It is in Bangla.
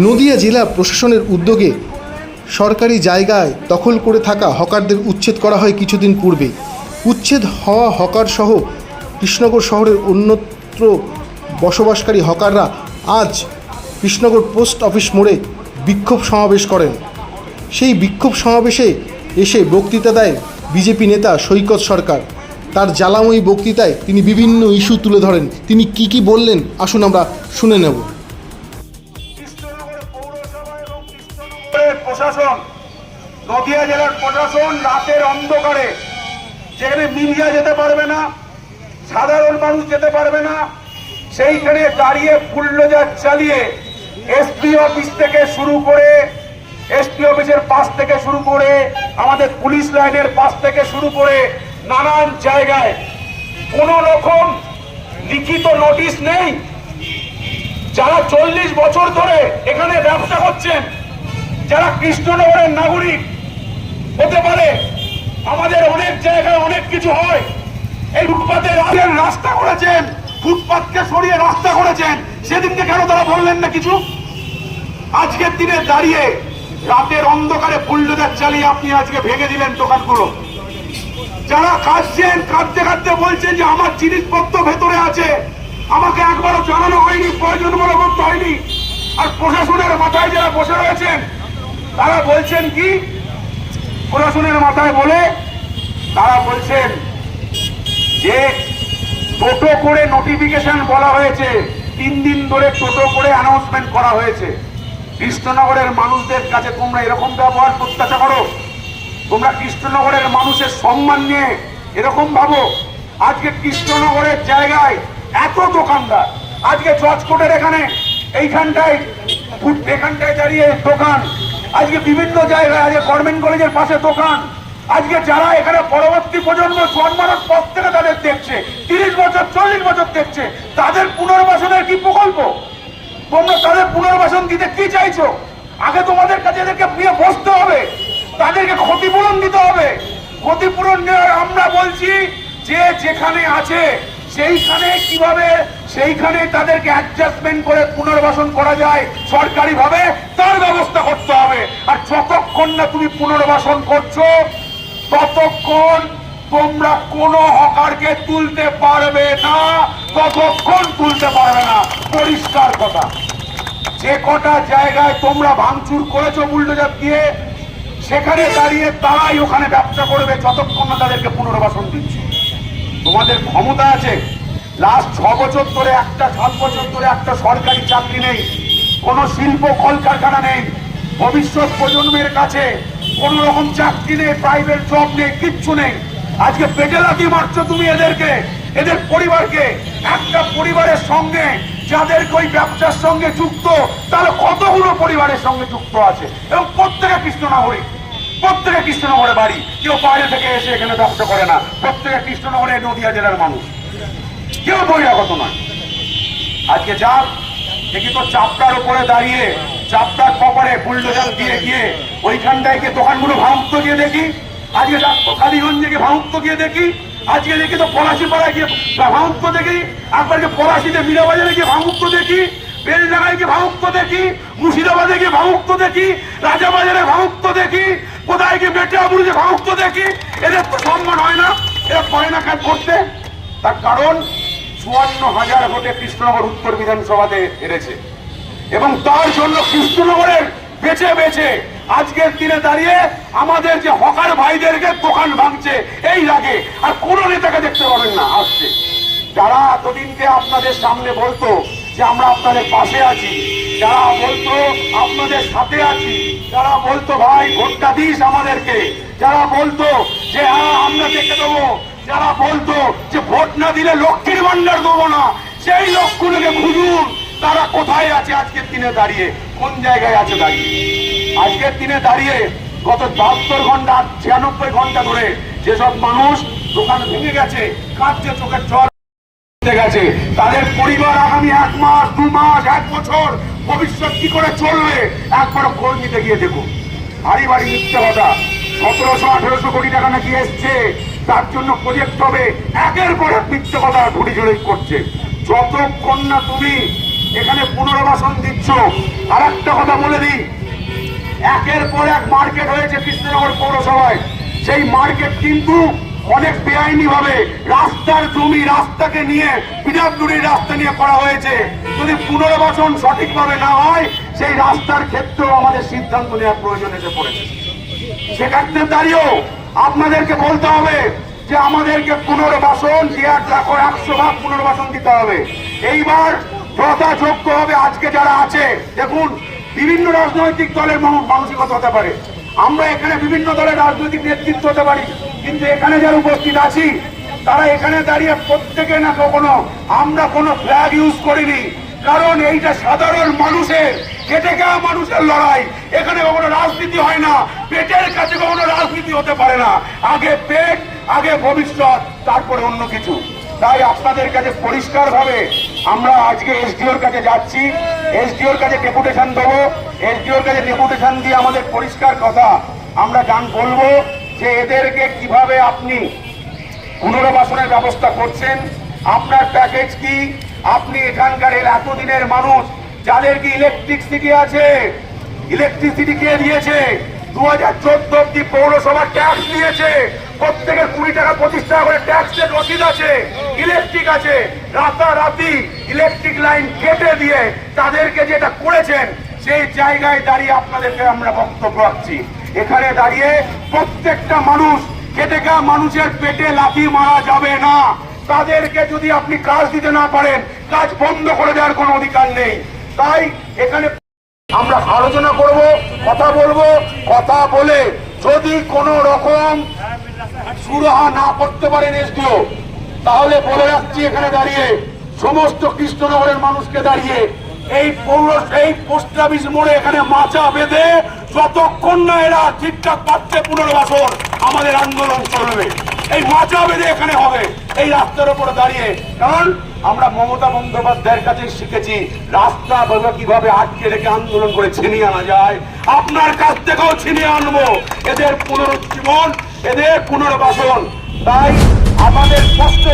নদিয়া জেলা প্রশাসনের উদ্যোগে সরকারি জায়গায় দখল করে থাকা হকারদের উচ্ছেদ করা হয় কিছুদিন পূর্বে উচ্ছেদ হওয়া হকার সহ কৃষ্ণনগর শহরের অন্যত্র বসবাসকারী হকাররা আজ কৃষ্ণনগর পোস্ট অফিস মোড়ে বিক্ষোভ সমাবেশ করেন। সেই বিক্ষোভ সমাবেশে এসে বক্তৃতা দেয় বিজেপি নেতা সৈকত সরকার। তার জ্বালাময়ী বক্তৃতায় তিনি বিভিন্ন ইস্যু তুলে ধরেন। তিনি কি কি বললেন? আসুন আমরা শুনে নেব। নদিয়া জেলার প্রশাসন রাতের অন্ধকারে। যেখানে মিডিয়া যেতে পারবে না, সাধারণ মানুষ যেতে পারবে না। সেইখানে দাঁড়িয়ে ফুল্লজার চালিয়ে এসপি অফিস থেকে শুরু করে এসপি অফিসের পাশ থেকে শুরু করে, আমাদের পুলিশ লাইনের পাশ থেকে শুরু করে নানান জায়গায়। কোন রকম লিখিত নোটিশ নেই। যারা চল্লিশ বছর ধরে এখানে ব্যবসা করছেন, যারা কৃষ্ণনগরের নাগরিক হতে পারে। আমাদের অনেক জায়গায় অনেক কিছু হয়। এই ফুটপাতের আগের রাস্তা করেছেন। ফুটপাতকে সরিয়ে রাস্তা করেছেন। সেদিনকে কেন তারা বললেন না কিছু? আজকের দিনে দাঁড়িয়ে রাতের অন্ধকারে বুল্ডোজার চালিয়ে আপনি আজকে ভেঙে দিলেন দোকানগুলো। যারা কাঁদছেন, কাঁদতে কাঁদতে বলছেন যে আমার জিনিসপত্র ভেতরে আছে। আমাকে একবারও জানানো হয়নি, প্রয়োজন বলে করতে হয়নি। আর প্রশাসনের মাথায় যারা বসে রয়েছেন, তারা বলছেন কি? প্রশাসনের মাথায় বলে তারা বলছেন যে টোটো করে নোটিফিকেশন বলা হয়েছে। তিন দিন ধরে টোটো করে অ্যানাউন্সমেন্ট করা হয়েছে। কৃষ্ণনগরের মানুষদের কাছে তোমরা এরকম ব্যবহার প্রত্যাশা করো? তোমরা কৃষ্ণনগরের মানুষের সম্মান নিয়ে এরকম ভাবো? আজকে কৃষ্ণনগরের জায়গায় এত দোকানদার। আজকে জজকোটের এখানে এইখানটায়, এখানটায় দাঁড়িয়ে দোকান আজকে বিভিন্ন জায়গায়, আজকে গভর্নমেন্ট কলেজের পাশে দোকান। আজকে যারা এখানে পরবর্তী প্রজন্ম জন্মানোর পর থেকে তাদের দেখছে, তিরিশ বছর, চল্লিশ বছর দেখছে, তাদের পুনর্বাসনের কি প্রকল্প? তোমরা তাদের পুনর্বাসন দিতে কি চাইছো? আগে তোমাদের কাছে এদেরকে নিয়ে বসতে হবে, তাদেরকে ক্ষতিপূরণ দিতে হবে। ক্ষতিপূরণ নেওয়ার আমরা বলছি, যে যেখানে আছে সেইখানে কীভাবে, সেইখানে তাদেরকে অ্যাডজাস্টমেন্ট করে পুনর্বাসন করা যায় সরকারি ভাবে তার ব্যবস্থা করতে হবে। আর যতক্ষণ না তুমি পুনর্বাসন করছ, ততক্ষণ তোমরা কোনো হকারকে তুলতে পারবে না, ততক্ষণ তুলতে পারবে না। পরিষ্কার কথা। যে কটা জায়গায় তোমরা ভাঙচুর করেছ বুলডোজার দিয়ে, সেখানে দাঁড়িয়ে তারাই ওখানে ব্যবসা করবে, যতক্ষণ না তাদেরকে পুনর্বাসন দিচ্ছে। তোমাদের ক্ষমতা আছে। লাস্ট ছ বছর ধরে, একটা সাত বছর ধরে একটা সরকারি চাকরি নেই। কোনো শিল্প কলকারখানা নেই। ভবিষ্যৎ প্রজন্মের কাছে কোন রকম চাকরি নেই প্রাইভেট জব নেই, কিচ্ছু নেই। আজকে পেটে লাথি মারছো তুমি এদেরকে, এদের পরিবারকে। একটা পরিবারের সঙ্গে, যাদেরকে ওই ব্যবসার সঙ্গে যুক্ত, তাহলে কতগুলো পরিবারের সঙ্গে যুক্ত আছে? এবং প্রত্যেকে কৃষ্ণনগরী। প্রত্যেকে কৃষ্ণনগরে বাড়ি। কেউ বাইরে থেকে এসে এখানে ব্যবসা করে না। প্রত্যেকে কৃষ্ণনগরে নদিয়া জেলার মানুষ। কেউ বহিরাগত নয়। আজকে যা দেখি তো চাপটার উপরে দাঁড়িয়ে চাপটার কপারে বুলডোজার দিয়ে গিয়ে, ওইখানটায় গিয়ে দোকানগুলো ভাঙত গিয়ে দেখি। আজকে কালীগঞ্জে গিয়ে ভাঙত গিয়ে দেখি। আজকে দেখি তো পলাশি পাড়ায় গিয়ে ভাঙত দেখি। একবার গিয়ে পলাশিতে মীরাবাজারে গিয়ে ভাঙত দেখি। বেলডাঙ্গায় গিয়ে ভাঙত দেখি। মুর্শিদাবাদে গিয়ে ভাঙত দেখি। রাজাবাজারে ভাঙত দেখি। কোথায় গিয়ে বেটিয়াবুড়িতে ভাঙত দেখি? এদের তো সম্মান হয় না। এরা পায় না কাজ করতে। তার কারণ, চুয়ান্ন হাজার ভোটে কৃষ্ণনগর উত্তর বিধানসভাতে হেরেছে। এবং তার জন্য কৃষ্ণনগরের বেছে বেছে আজকের দিনে দাঁড়িয়ে আমাদের যে হকার ভাইদেরকে দোকান ভাঙছে, এই লাগে আর কোন নেতাকে দেখতে পাবেন না। আসছে। যারা এতদিনকে আপনাদের সামনে বলতো যে আমরা আপনাদের পাশে আছি। যারা বলতো আপনাদের সাথে আছি, যারা বলতো, ভাই, ভোটটা দিস আমাদেরকে। যারা বলতো যে হ্যাঁ আমরা দেখে দেবো। যারা বলতো যে, ভোট না দিলে লক্ষ্মীর ভান্ডার দেবো না। সেই লোকগুলোকে খুঁজুন, তারা কোথায় আছে আজকের দিনে দাঁড়িয়ে, কোন জায়গায় আছে দাঁড়িয়ে। আজকের দিনে দাঁড়িয়ে গত বাহাত্তর ঘণ্টা, ছিয়ানব্বই ঘণ্টা ধরে যেসব মানুষ দোকান ভেঙে গেছে, কাঁদছে চোখের জল। উঠে গেছে। তাদের পরিবার আগামী এক মাস, দু মাস, এক বছর ভবিষ্যৎ কি করে চলবে একবার খোঁজ নিতে গিয়ে দেখুন। ভারী ভারী মিথ্যে কথা সতেরোশো, আঠেরোশো কোটি টাকা নাকি এসছে, তার জন্য প্রজেক্ট হবে। একের পর এক মিথ্যে কথা ঘুরি ঝুড়ি করছে। যতক্ষণ না তুমি, এখানে পুনর্বাসন দিচ্ছ। আর একটা কথা বলে দিই। একের পর এক মার্কেট হয়েছে কৃষ্ণনগর পৌরসভায়। সেই মার্কেট কিন্তু অনেক বেআইনি ভাবে রাস্তার জমি রাস্তাকে নিয়ে পিডাব্লিউডির রাস্তা নিয়ে করা হয়েছে। যদি পুনর্বাসন সঠিকভাবে না হয়, সেই রাস্তার ক্ষেত্রেও আমাদের সিদ্ধান্ত নেওয়ার প্রয়োজন এসে পড়েছে। সেক্ষেত্রে দাঁড়িয়েও আপনাদেরকে বলতে হবে যে আমাদেরকে পুনর্বাসন দেওয়ার লাখ একশো ভাগ পুনর্বাসন দিতে হবে। এইবার যথাযোগ্য হবে আজকে যারা আছে, দেখুন, বিভিন্ন রাজনৈতিক দলের মানসিকতা হতে পারে। আমরা এখানে বিভিন্ন দলের রাজনৈতিক নেতৃত্ব হতে পারি। কিন্তু এখানে যারা উপস্থিত আছি, তারা এখানে দাঁড়িয়ে প্রত্যেকে না কখনো আমরা কোনো ফ্ল্যাগ ইউজ করিনি। কারণ এইটা সাধারণ মানুষের খেটে খাওয়া মানুষের লড়াই। এখানে কখনো রাজনীতি হয় না। পেটের কাছে কখনো রাজনীতি হতে পারে না। আগে পেট, আগে ভবিষ্যৎ, তারপরে অন্য কিছু। তাই আপনাদের কাছে পরিষ্কার ভাবে আমরা আজকে এসডিওর কাছে যাচ্ছি। এসডিওর কাছে ডেপুটেশন দেবো। এসডিওর কাছে ডেপুটেশন দিয়ে আমাদের পরিষ্কার কথা আমরা গান বলব যে এদেরকে কীভাবে আপনি পুনর্বাসনের ব্যবস্থা করছেন, আপনার প্যাকেজ কি? আপনি এখানকার এর এতদিনের মানুষ, যাদের কি ইলেকট্রিসিটি আছে? ইলেকট্রিসিটি কে দিয়েছে? দু হাজার চোদ্দ অব্দি পৌরসভা ট্যাক্স দিয়েছে। প্রত্যেকের কুড়ি টাকা, পঁচিশ টাকা করে ট্যাক্স ট্যাক্সের রসিদ আছে। ইলেকট্রিক আছে। রাতারাতি ইলেকট্রিক লাইন কেটে দিয়ে তাদেরকে যেটা করেছেন, সেই জায়গায় দাঁড়িয়ে আপনাদেরকে আমরা বক্তব্য রাখছি। এখানে দাঁড়িয়ে প্রত্যেকটা মানুষ খেটে খাওয়া মানুষের পেটে লাথি মারা যাবে না। তাদেরকে যদি আপনি কাজ দিতে না পারেন, কাজ বন্ধ করে দেওয়ার কোনো অধিকার নেই। তাই এখানে আমরা আলোচনা করব, কথা বলব, কথা বলে যদি কোনো রকম সুরাহা না করতে পারেন এসডিও তাহলে বলে রাখছি এখানে দাঁড়িয়ে, সমস্ত কৃষ্ণনগরের মানুষকে দাঁড়িয়ে এই পৌর, এই পোস্ট অফিস মোড়ে এখানে মাচা বেঁধে যতক্ষণ না এরা ঠিকঠাক পাচ্ছে পুনর্বাসন, আমাদের আন্দোলন চলবে। এই মাচা বেঁধে এখানে হবে, এই রাস্তার উপরে দাঁড়িয়ে। কারণ আমরা মমতা বন্দ্যোপাধ্যায়ের কাছে শিখেছি, রাস্তা ভাবে কীভাবে আটকে রেখে আন্দোলন করে ছিনিয়ে আনা যায়, আপনার কাছ থেকেও ছিনিয়ে আনব। এদের পুনরুজ্জীবন, এদের পুনর্বাসন। তাই আমাদের স্পষ্ট